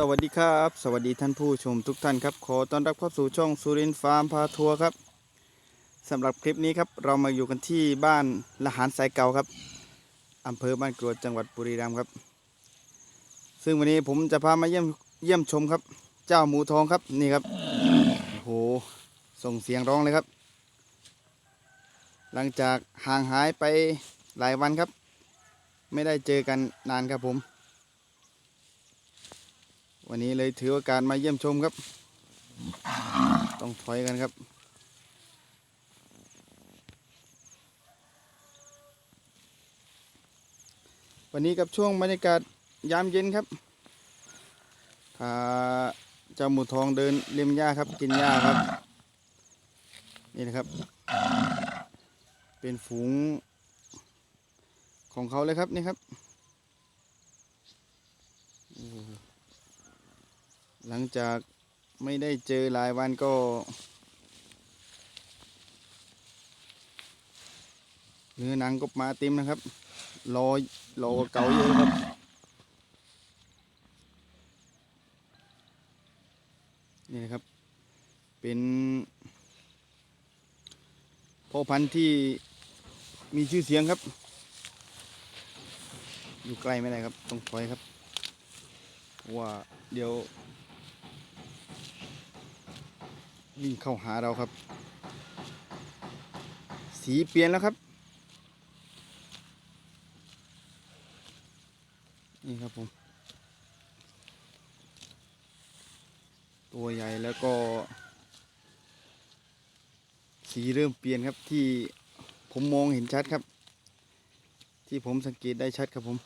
สวัสดีครับ สวัสดีท่านผู้ชมทุกท่านครับ ขอต้อนรับเข้าสู่ช่องสุรินทร์ฟาร์มพาทัวร์ครับสำหรับคลิปนี้ครับเรามาอยู่กันที่บ้านละหารสายเก่าครับอำเภอบ้านกรวดจังหวัดบุรีรัมย์ครับ ซึ่งวันนี้ผมจะพามาเยี่ยมเยี่ยมชมครับ เจ้าหมูทองครับนี่ครับโอ้โหส่งเสียงร้องเลยครับ หลังจากห่างหายไปหลายวันครับ ไม่ได้เจอกันนานครับผม วันนี้เลยถือโอกาสมาเยี่ยมชมครับ ต้องถอยกันครับ วันนี้กับช่วงบรรยากาศยามเย็นครับพาเจ้าหมูทองเดินเลียมหญ้าครับกินหญ้าครับ นี่นะครับ เป็นฝูงของเขาเลยครับนี่ครับโอ้โห หลังจากไม่ได้เจอหลายวันก็ เนื้อหนังก็มาเต็มนะครับรอรอเก่าเยอะครับนี่นะครับ เป็นพ่อพันธุ์ที่มีชื่อเสียงครับ อยู่ใกล้ไม่ได้ครับ ต้องถอยครับ ว่าเดี๋ยว วิ่งเข้าหาเราครับ สีเปลี่ยนแล้วครับ นี่ครับผม ตัวใหญ่แล้วก็ สีเริ่มเปลี่ยนครับที่ผมมองเห็นชัดครับ ที่ผมสังเกตได้ชัดครับผม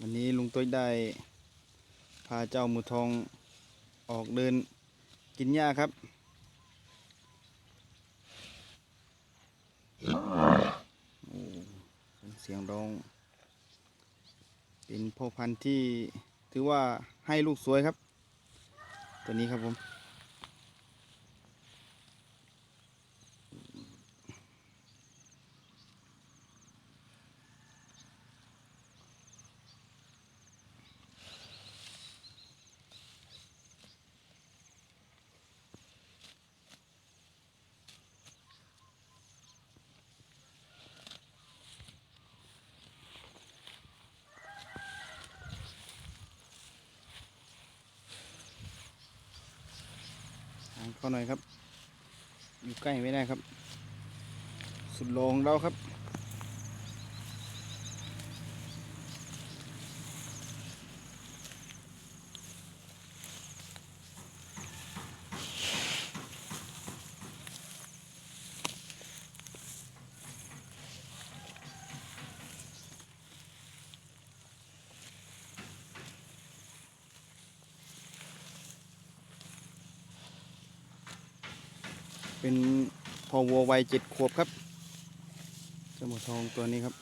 วันนี้ลุงต้ยได้ พาเจ้าหมูทองออกเดินกินหญ้าครับ เสียงร้อง เป็นพ่อพันธุ์ที่ถือว่าให้ลูกสวยครับ ตัวนี้ครับผม ข้าหน่อยครับ อยู่ใกล้ไม่ได้ครับ สุดโลงเราครับ เป็นพอวัววัยเจ็ดขวบครับเจ้าหมูทองตัวนี้ครับ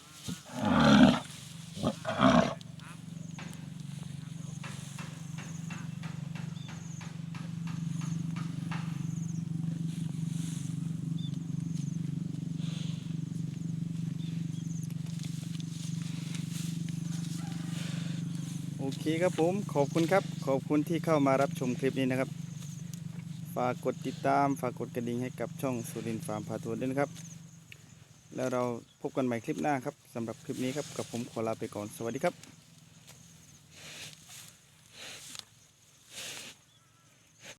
โอเคครับผม ขอบคุณครับ ขอบคุณที่เข้ามารับชมคลิปนี้นะครับ ฝากกดติดตามฝากกดกระดิ่งให้กับช่องสุรินทร์ฟาร์มพาทัวร์ด้วยนะครับ แล้วเราพบกันใหม่คลิปหน้าครับสำหรับคลิปนี้ครับกับผมขอลาไปก่อนสวัสดีครับ